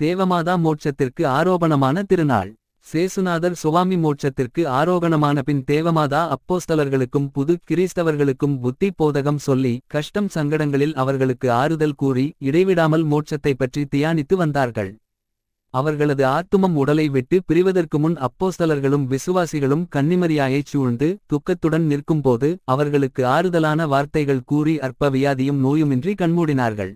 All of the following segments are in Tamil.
தேவமாதா மோட்சத்திற்கு ஆரோபணமான திருநாள். சேசுநாதர் சுவாமி மோட்சத்திற்கு ஆரோகணமான பின் தேவமாதா அப்போஸ்தலர்களுக்கும் புது கிறிஸ்தவர்களுக்கும் புத்தி போதகம் சொல்லி கஷ்டம் சங்கடங்களில் அவர்களுக்கு ஆறுதல் கூறி இடைவிடாமல் மோட்சத்தை பற்றி தியானித்து வந்தார்கள். அவர்களது ஆத்துமம் உடலை விட்டு பிரிவதற்கு முன் அப்போஸ்தலர்களும் விசுவாசிகளும் கன்னிமரியாயைச் சூழ்ந்து துக்கத்துடன் நிற்கும்போது அவர்களுக்கு ஆறுதலான வார்த்தைகள் கூறி அற்ப வியாதியும் நோயுமின்றி கண்மூடினார்கள்.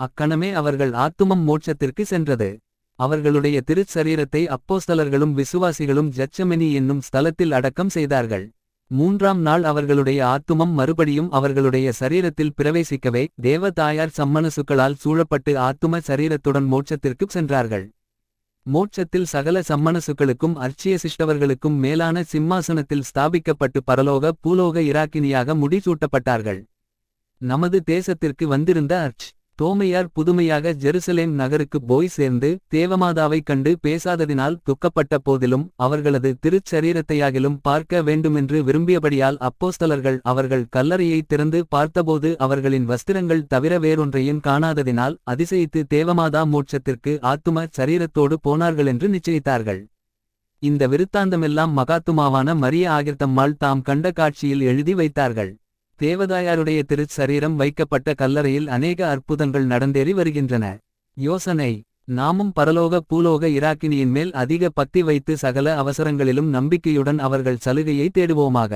அக்கணமே அவர்கள் ஆத்துமம் மோட்சத்திற்கு சென்றது. அவர்களுடைய திருச்சரீரத்தை அப்போஸ்தலர்களும் விசுவாசிகளும் ஜச்சமெனி என்னும் ஸ்தலத்தில் அடக்கம் செய்தார்கள். மூன்றாம் நாள் அவர்களுடைய ஆத்துமம் மறுபடியும் அவர்களுடைய சரீரத்தில் பிரவேசிக்கவே தேவதாயார் சம்மனசுக்களால் சூழப்பட்டு ஆத்தும சரீரத்துடன் மோட்சத்திற்கு சென்றார்கள். மோட்சத்தில் சகல சம்மனசுக்களுக்கும் அர்ச்சிய சிஷ்டவர்களுக்கும் மேலான சிம்மாசனத்தில் ஸ்தாபிக்கப்பட்டு பரலோக பூலோக இராக்கினியாக முடிசூட்டப்பட்டார்கள். நமது தேசத்திற்கு வந்திருந்த அர்ச் தோமையார் புதுமையாக ஜெருசலேம் நகருக்கு போய் சேர்ந்து தேவமாதாவைக் கண்டு பேசாததினால் துக்கப்பட்ட போதிலும் அவர்களது திருச்சரீரத்தையாகிலும் பார்க்க வேண்டுமென்று விரும்பியபடியால் அப்போஸ்தலர்கள் அவர்கள் கல்லறையை திறந்து பார்த்தபோது அவர்களின் வஸ்திரங்கள் தவிர வேறொன்றையும் காணாததினால் அதிசயித்து தேவமாதா மோட்சத்திற்கு ஆத்தும சரீரத்தோடு போனார்களென்று நிச்சயித்தார்கள். இந்த விருத்தாந்தமெல்லாம் மகாத்துமாவான மரிய ஆகிர்த்தம்மாள் தாம் கண்ட காட்சியில் எழுதி வைத்தார்கள். தேவதாயாருடைய திருச்சரீரம் வைக்கப்பட்ட கல்லறையில் அநேக அற்புதங்கள் நடந்தேறி வருகின்றன. யோசனை நாமும் பரலோக பூலோக இராக்கினியின் மேல் அதிக பக்தி வைத்து சகல அவசரங்களிலும் நம்பிக்கையுடன் அவர்கள் சலுகையை தேடுவோமாக.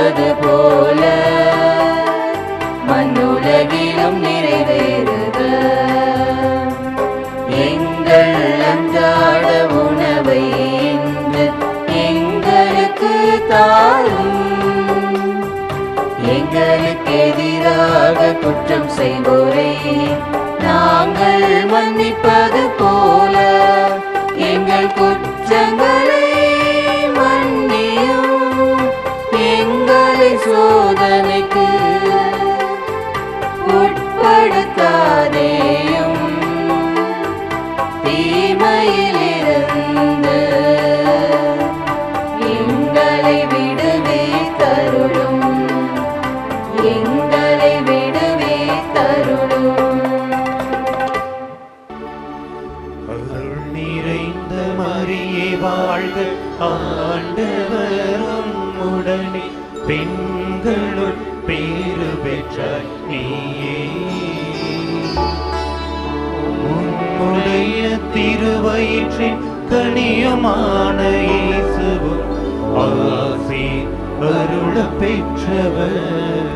நினைப்பது போல. மண்ணுலகிலும் நிறைவேறுக. எங்கள் அன்றாட உணவை இன்று எங்களுக்கு தாரும். எங்களுக்கு எதிராக குற்றம் செய்வோரை. நாங்கள் மன்னிப்பது போல. எங்கள் குற்றங்கள் சோதனைக்கு உட்படுத்தாதேயும். தீமையிலிருந்து எங்களை விடுவே தருளும். எங்களை விடுவே தருளும். அருள் நிறைந்த மரியே வாழ்க. மக்களுள் பேரு பெற்ற நீயே. உன்னுடைய திருவயிற்றின் கனியமான இயேசுவும் அருள பெற்றவர்.